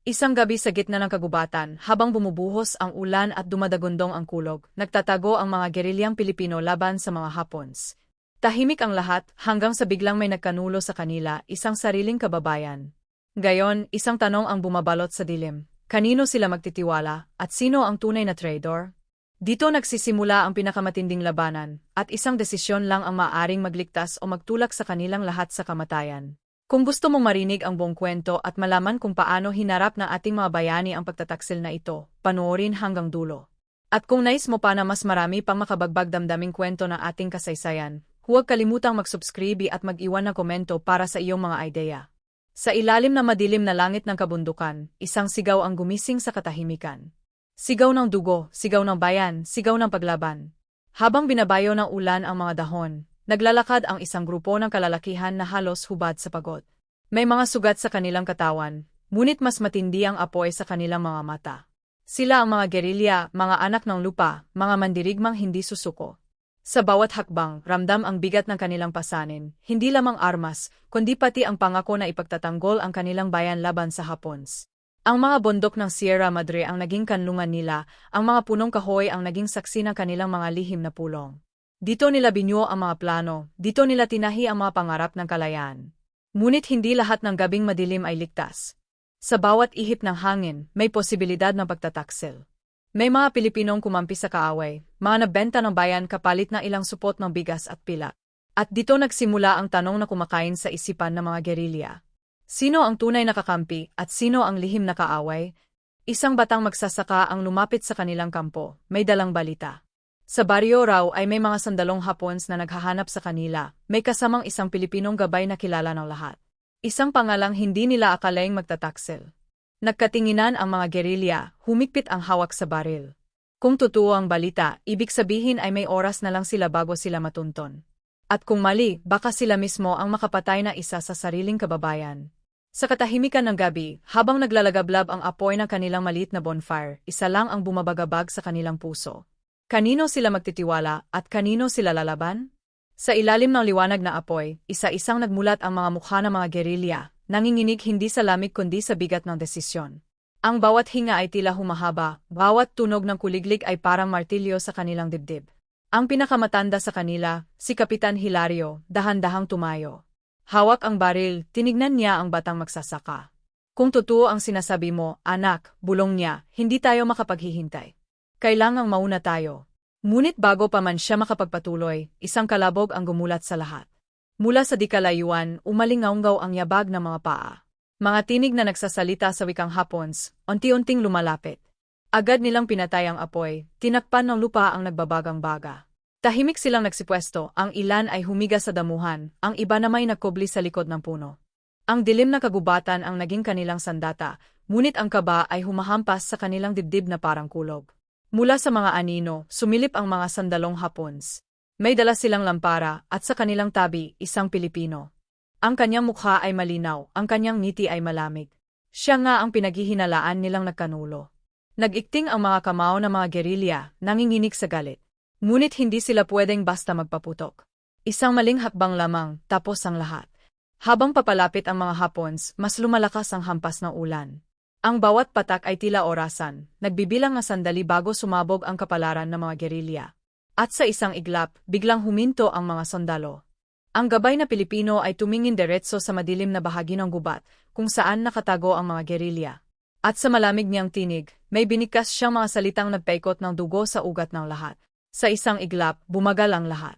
Isang gabi sa gitna ng kagubatan, habang bumubuhos ang ulan at dumadagundong ang kulog, nagtatago ang mga gerilyang Pilipino laban sa mga Hapons. Tahimik ang lahat hanggang sa biglang may nagkanulo sa kanila, isang sariling kababayan. Gayon, isang tanong ang bumabalot sa dilim. Kanino sila magtitiwala at sino ang tunay na traitor? Dito nagsisimula ang pinakamatinding labanan, at isang desisyon lang ang maaaring magligtas o magtulak sa kanilang lahat sa kamatayan. Kung gusto mong marinig ang buong kwento at malaman kung paano hinarap ng ating mga bayani ang pagtataksil na ito, panoorin hanggang dulo. At kung nais mo pa na mas marami pang makabagbag damdaming kwento ng ating kasaysayan, huwag kalimutang mag-subscribe at mag-iwan ng komento para sa iyong mga ideya. Sa ilalim na madilim na langit ng kabundukan, isang sigaw ang gumising sa katahimikan. Sigaw ng dugo, sigaw ng bayan, sigaw ng paglaban. Habang binabayo ng ulan ang mga dahon, Naglalakad ang isang grupo ng kalalakihan na halos hubad sa pagod. May mga sugat sa kanilang katawan, ngunit mas matindi ang apoy sa kanilang mga mata. Sila ang mga gerilya, mga anak ng lupa, mga mandirigmang hindi susuko. Sa bawat hakbang, ramdam ang bigat ng kanilang pasanin, hindi lamang armas, kundi pati ang pangako na ipagtatanggol ang kanilang bayan laban sa Hapons. Ang mga bundok ng Sierra Madre ang naging kanlungan nila, ang mga punong kahoy ang naging saksi ng kanilang mga lihim na pulong. Dito nila binyo ang mga plano, dito nila tinahi ang mga pangarap ng kalayaan. Ngunit hindi lahat ng gabing madilim ay ligtas. Sa bawat ihip ng hangin, may posibilidad ng pagtataksil. May mga Pilipinong kumampi sa kaaway, mga nabenta ng bayan kapalit na ilang supot ng bigas at pila. At dito nagsimula ang tanong na kumakain sa isipan ng mga gerilya. Sino ang tunay na kakampi at sino ang lihim na kaaway? Isang batang magsasaka ang lumapit sa kanilang kampo, may dalang balita. Sa baryo raw ay may mga sandalong Hapons na naghahanap sa kanila, may kasamang isang Pilipinong gabay na kilala ng lahat. Isang pangalang hindi nila akalaing magtataksil. Nagkatinginan ang mga gerilya, humikpit ang hawak sa baril. Kung totoo ang balita, ibig sabihin ay may oras na lang sila bago sila matunton. At kung mali, baka sila mismo ang makapatay na isa sa sariling kababayan. Sa katahimikan ng gabi, habang naglalagablab ang apoy ng kanilang maliit na bonfire, isa lang ang bumabagabag sa kanilang puso. Kanino sila magtitiwala at kanino sila lalaban? Sa ilalim ng liwanag na apoy, isa-isang nagmulat ang mga mukha ng mga gerilya, nanginginig hindi sa lamig kundi sa bigat ng desisyon. Ang bawat hinga ay tila humahaba, bawat tunog ng kuliglig ay parang martilyo sa kanilang dibdib. Ang pinakamatanda sa kanila, si Kapitan Hilario, dahan-dahang tumayo. Hawak ang baril, tinignan niya ang batang magsasaka. Kung totoo ang sinasabi mo, anak, bulong niya, hindi tayo makapaghihintay. Kailangang mauna tayo. Ngunit bago pa man siya makapagpatuloy, isang kalabog ang gumulat sa lahat. Mula sa dikalayuan, umalingaunggaw ang yabag ng mga paa. Mga tinig na nagsasalita sa wikang Hapons, unti-unting lumalapit. Agad nilang pinatay ang apoy, tinakpan ng lupa ang nagbabagang baga. Tahimik silang nagsipwesto, ang ilan ay humiga sa damuhan, ang iba na may nakobli sa likod ng puno. Ang dilim na kagubatan ang naging kanilang sandata, ngunit ang kaba ay humahampas sa kanilang dibdib na parang kulog. Mula sa mga anino, sumilip ang mga sandalong Hapons. May dala silang lampara at sa kanilang tabi, isang Pilipino. Ang kanyang mukha ay malinaw, ang kanyang ngiti ay malamig. Siya nga ang pinaghihinalaan nilang nagkanulo. Nagikting ang mga kamao ng mga gerilya, nanginginig sa galit. Ngunit hindi sila pwedeng basta magpaputok. Isang maling hakbang lamang, tapos ang lahat. Habang papalapit ang mga Hapons, mas lumalakas ang hampas ng ulan. Ang bawat patak ay tila orasan, nagbibilang nga sandali bago sumabog ang kapalaran ng mga gerilya. At sa isang iglap, biglang huminto ang mga sundalo. Ang gabay na Pilipino ay tumingin diretso sa madilim na bahagi ng gubat, kung saan nakatago ang mga gerilya. At sa malamig niyang tinig, may binikas siyang mga salitang nagpaikot ng dugo sa ugat ng lahat. Sa isang iglap, bumagal ang lahat.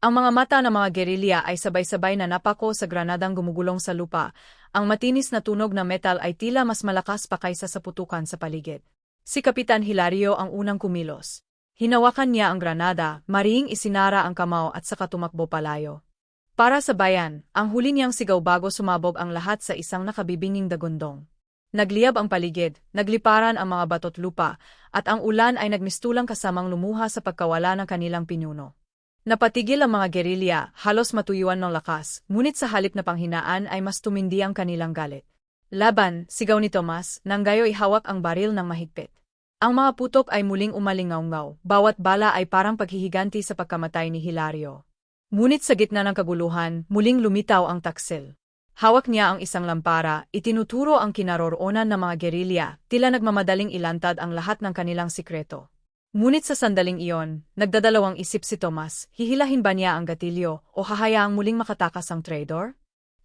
Ang mga mata ng mga gerilya ay sabay-sabay na napako sa granadang gumugulong sa lupa. Ang matinis na tunog ng metal ay tila mas malakas pa kaysa sa putukan sa paligid. Si Kapitan Hilario ang unang kumilos. Hinawakan niya ang granada, mariing isinara ang kamao at saka tumakbo palayo. Para sa bayan, ang huli niyang sigaw bago sumabog ang lahat sa isang nakabibinging dagundong. Nagliyab ang paligid, nagliparan ang mga batot lupa, at ang ulan ay nagmistulang kasamang lumuha sa pagkawala ng kanilang pinuno. Napatigil ang mga gerilya, halos matuyuan ng lakas, ngunit sa halip na panghinaan ay mas tumindi ang kanilang galit. Laban, sigaw ni Tomas, nang gayo ihawak ang baril ng mahigpit. Ang mga putok ay muling umalingaungaw, bawat bala ay parang paghihiganti sa pagkamatay ni Hilario. Ngunit sa gitna ng kaguluhan, muling lumitaw ang taksil. Hawak niya ang isang lampara, itinuturo ang kinaroroonan ng mga gerilya, tila nagmamadaling ilantad ang lahat ng kanilang sikreto. Ngunit sa sandaling iyon, nagdadalawang isip si Thomas, hihilahin ba niya ang gatilyo o hahayaang muling makatakas ang trader?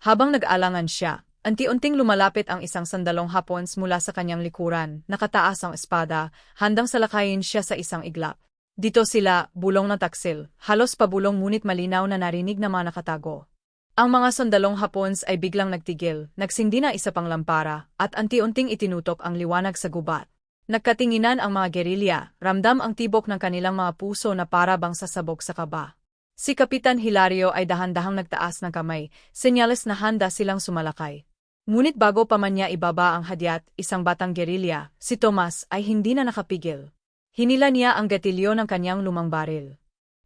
Habang nag-alangan siya, anti-unting lumalapit ang isang sandalong hapons mula sa kanyang likuran, nakataas ang espada, handang salakayin siya sa isang iglap. Dito sila, bulong ng taksil, halos pabulong ngunit malinaw na narinig na mga nakatago. Ang mga sandalong hapons ay biglang nagtigil, nagsindi na isa pang lampara, at anti-unting itinutok ang liwanag sa gubat. Nagkatinginan ang mga gerilya, ramdam ang tibok ng kanilang mga puso na para bang sasabog sa kaba. Si Kapitan Hilario ay dahan-dahang nagtaas ng kamay, senyales na handa silang sumalakay. Ngunit bago pa man niya ibaba ang hadyat, isang batang gerilya, si Tomas, ay hindi na nakapigil. Hinila niya ang gatilyo ng kanyang lumang baril.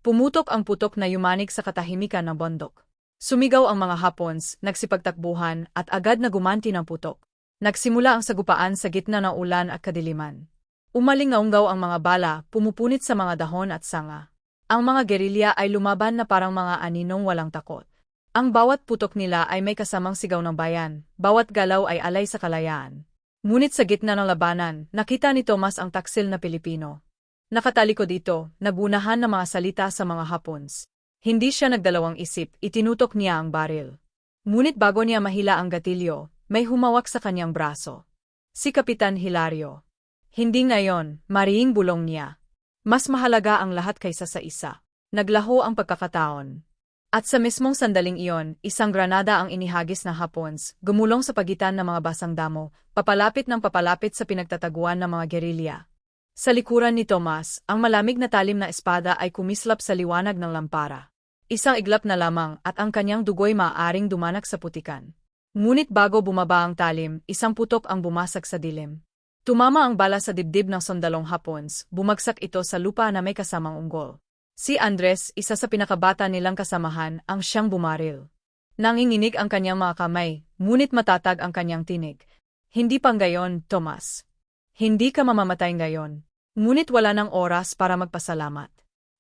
Pumutok ang putok na yumanig sa katahimikan ng bondok. Sumigaw ang mga Hapons, nagsipagtakbuhan, at agad na gumanti ng putok. Nagsimula ang sagupaan sa gitna ng ulan at kadiliman. Umalingaunggaw ang mga bala, pumupunit sa mga dahon at sanga. Ang mga gerilya ay lumaban na parang mga aninong walang takot. Ang bawat putok nila ay may kasamang sigaw ng bayan, bawat galaw ay alay sa kalayaan. Ngunit sa gitna ng labanan, nakita ni Thomas ang taksil na Pilipino. Nakatalikod dito, nagunahan ng mga salita sa mga Hapons. Hindi siya nagdalawang isip, itinutok niya ang baril. Ngunit bago niya mahila ang gatilyo, may humawak sa kanyang braso. Si Kapitan Hilario. Hindi ngayon, mariing bulong niya. Mas mahalaga ang lahat kaysa sa isa. Naglaho ang pagkakataon. At sa mismong sandaling iyon, isang granada ang inihagis ng Hapons, gumulong sa pagitan ng mga basang damo, papalapit ng papalapit sa pinagtataguan ng mga gerilya. Sa likuran ni Tomas, ang malamig na talim na espada ay kumislap sa liwanag ng lampara. Isang iglap na lamang at ang kanyang dugoy maaaring dumanak sa putikan. Ngunit bago bumaba ang talim, isang putok ang bumasag sa dilim. Tumama ang bala sa dibdib ng sandalong Hapons, bumagsak ito sa lupa na may kasamang unggol. Si Andres, isa sa pinakabata nilang kasamahan, ang siyang bumaril. Nanginginig ang kanyang mga kamay, ngunit matatag ang kanyang tinig. Hindi pang gayon, Tomas. Hindi ka mamamatay ngayon. Ngunit wala ng oras para magpasalamat.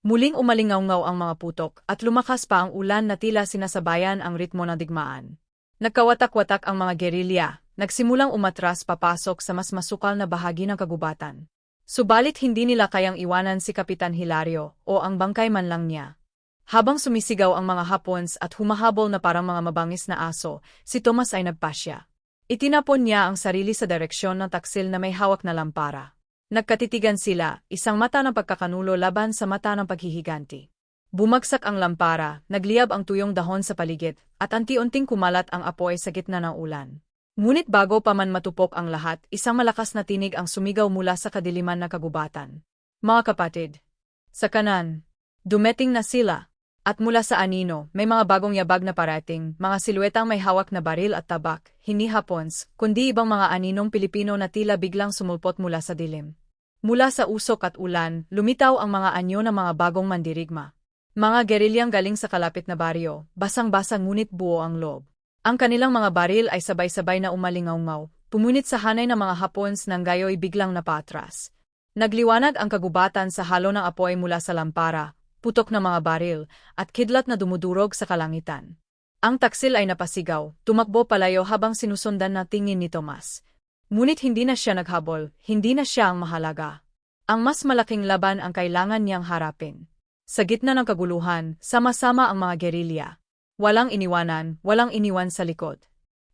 Muling umalingaw-ngaw ang mga putok at lumakas pa ang ulan na tila sinasabayan ang ritmo ng digmaan. Nagkawatak-watak ang mga gerilya, nagsimulang umatras papasok sa mas masukal na bahagi ng kagubatan. Subalit hindi nila kayang iwanan si Kapitan Hilario o ang bangkay man lang niya. Habang sumisigaw ang mga Hapons at humahabol na parang mga mabangis na aso, si Thomas ay nagpasya. Itinapon niya ang sarili sa direksyon ng taksil na may hawak na lampara. Nagkatitigan sila, isang mata ng pagkakanulo laban sa mata ng paghihiganti. Bumagsak ang lampara, nagliyab ang tuyong dahon sa paligid, at anti-unting kumalat ang apoy sa gitna ng ulan. Ngunit bago pa man matupok ang lahat, isang malakas na tinig ang sumigaw mula sa kadiliman na kagubatan. Mga kapatid, sa kanan, dumeting na sila, at mula sa anino, may mga bagong yabag na parating, mga siluetang may hawak na baril at tabak, hindi Hapons, kundi ibang mga aninong Pilipino na tila biglang sumulpot mula sa dilim. Mula sa usok at ulan, lumitaw ang mga anyo ng mga bagong mandirigma. Mga gerilyang galing sa kalapit na baryo, basang-basang ngunit buo ang loob. Ang kanilang mga baril ay sabay-sabay na umalingaw pumunit sa hanay ng mga Hapons nang gayoy biglang napatras. Nagliwanag ang kagubatan sa halo ng apoy mula sa lampara, putok ng mga baril, at kidlat na dumudurog sa kalangitan. Ang taksil ay napasigaw, tumakbo palayo habang sinusundan na tingin ni Tomas. Ngunit hindi na siya naghabol, hindi na siya ang mahalaga. Ang mas malaking laban ang kailangan niyang harapin. Sa gitna ng kaguluhan, sama-sama ang mga gerilya. Walang iniwanan, walang iniwan sa likod.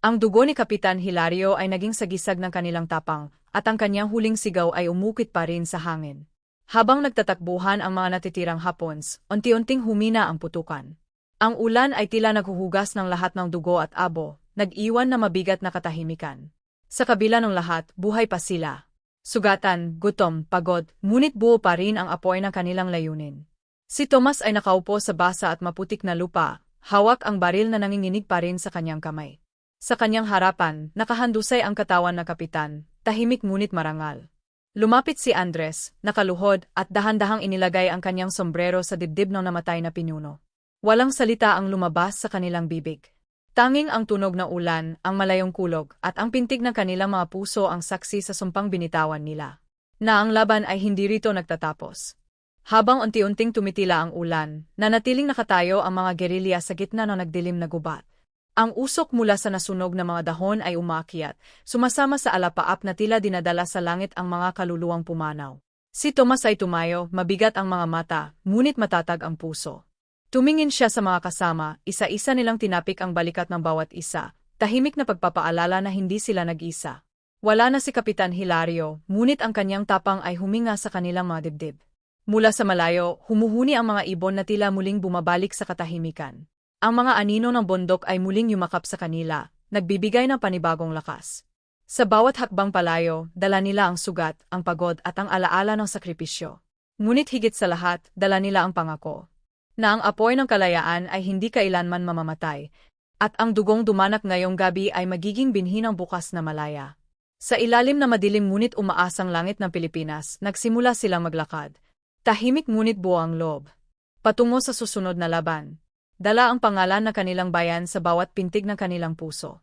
Ang dugo ni Kapitan Hilario ay naging sagisag ng kanilang tapang, at ang kanyang huling sigaw ay umukit pa rin sa hangin. Habang nagtatakbuhan ang mga natitirang Hapons, unti-unting humina ang putukan. Ang ulan ay tila naghuhugas ng lahat ng dugo at abo, nag-iwan na mabigat na katahimikan. Sa kabila ng lahat, buhay pa sila. Sugatan, gutom, pagod, ngunit buo pa rin ang apoy ng kanilang layunin. Si Thomas ay nakaupo sa basa at maputik na lupa, hawak ang baril na nanginginig pa rin sa kanyang kamay. Sa kanyang harapan, nakahandusay ang katawan na kapitan, tahimik ngunit marangal. Lumapit si Andres, nakaluhod, at dahan-dahang inilagay ang kanyang sombrero sa dibdib ng namatay na pinuno. Walang salita ang lumabas sa kanilang bibig. Tanging ang tunog ng ulan, ang malayong kulog, at ang pintig ng kanilang mga puso ang saksi sa sumpang binitawan nila. Na ang laban ay hindi rito nagtatapos. Habang unti-unting tumitila ang ulan, nanatiling nakatayo ang mga gerilya sa gitna ng nagdilim na gubat. Ang usok mula sa nasunog na mga dahon ay umakyat, sumasama sa alapaap na tila dinadala sa langit ang mga kaluluwang pumanaw. Si Tomas ay tumayo, mabigat ang mga mata, ngunit matatag ang puso. Tumingin siya sa mga kasama, isa-isa nilang tinapik ang balikat ng bawat isa, tahimik na pagpapaalala na hindi sila nag-isa. Wala na si Kapitan Hilario, ngunit ang kanyang tapang ay huminga sa kanilang mga dibdib. Mula sa malayo, humuhuni ang mga ibon na tila muling bumabalik sa katahimikan. Ang mga anino ng bundok ay muling yumakap sa kanila, nagbibigay ng panibagong lakas. Sa bawat hakbang palayo, dala nila ang sugat, ang pagod at ang alaala ng sakripisyo. Ngunit higit sa lahat, dala nila ang pangako. Na ang apoy ng kalayaan ay hindi kailanman mamamatay, at ang dugong dumanak ngayong gabi ay magiging binhi ng bukas na malaya. Sa ilalim na madilim ngunit umaasang langit ng Pilipinas, nagsimula silang maglakad. Tahimik ngunit buo ang loob. Patungo sa susunod na laban. Dala ang pangalan ng kanilang bayan sa bawat pintig ng kanilang puso.